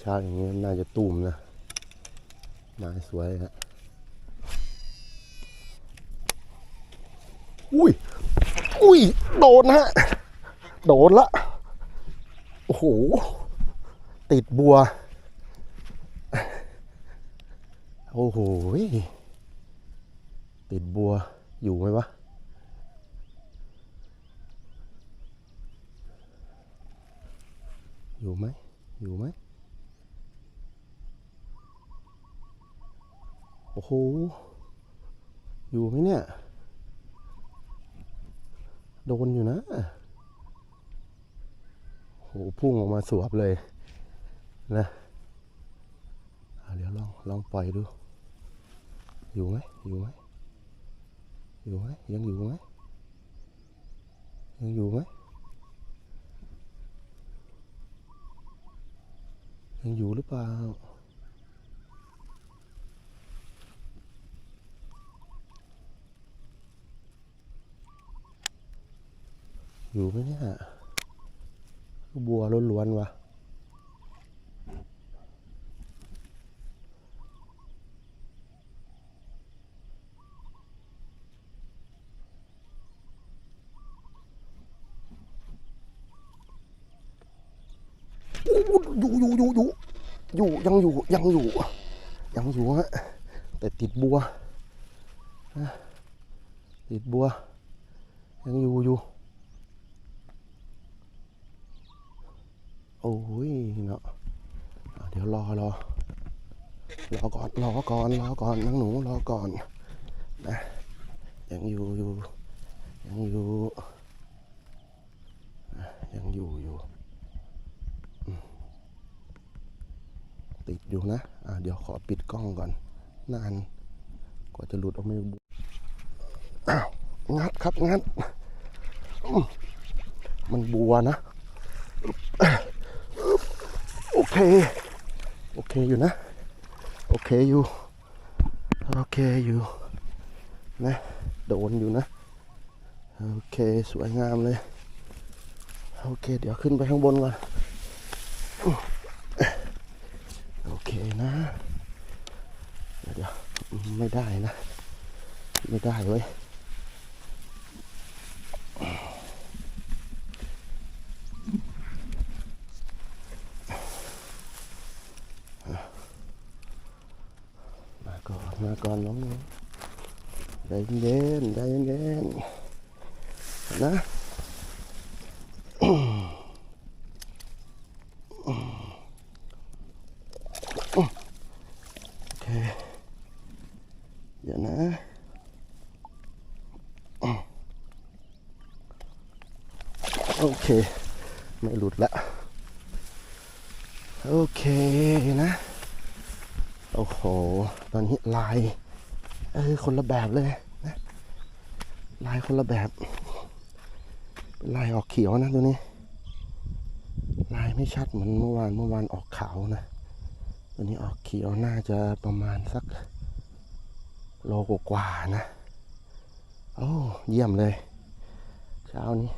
เช้าๆอย่างนี้น่าจะตุ่มนะไม้สวยฮะอุ้ย อุ้ย โดนฮะ โดนละ โอ้โห ติดบัว โอ้โห ติดบัว อยู่ไหมวะ อยู่ไหม อยู่ไหม โอ้โห อยู่ไหมเนี่ย โดนอยู่นะ โห พุ่งออกมาสวบเลยนะเดี๋ยวลองลองปล่อยดู อยู่ไหมอยู่ไหมอยู่ไหมยังอยู่ไหมยังอยู่ไหมยังอยู่หรือเปล่า อยู่ไหมเนี่ยบัวล้วนๆวะอยู่อยู่อยู่อยู่อยู่ยังอยู่ยังอยู่ยังอยู่ฮะแต่ติดบัวติดบัวยังอยู่อยู่ โอ้ย เนาะเดี๋ยวรอรอรอก่อนรอก่อนรอก่อนนังหนูรอก่อนนะยังอยู่อยู่ยังอยู่ยังอยู่อยู่ติดอยู่นะอะเดี๋ยวขอปิดกล้องก่อน นานกว่าจะหลุดออกมาอ้าวงัดครับงัดมันบัวนะ เค โอเคอยู่นะ โอเคอยู่ โอเคอยู่ นะ โดนอยู่นะ โอเคสวยงามเลย โอเค เดี๋ยวขึ้นไปข้างบนก่อนโอเคนะ เดี๋ยวเดี๋ยวไม่ได้นะ ไม่ได้เว้ย มาก่อนน้องใจเย็นใจเย็นนะโอเคเดี๋ยวนะโอเค ไม่หลุดละโอเคนะ โอ้โห ตอนนี้ลายเออคนละแบบเลยนะลายคนละแบบ เป็นลายออกเขียวนะตัวนี้ ลายไม่ชัดเหมือนเมื่อวานเมื่อวานออกขาวนะตัวนี้ออกเขียวน่าจะประมาณสักโลกว่าๆนะโอ้เยี่ยมเลย เช้านี้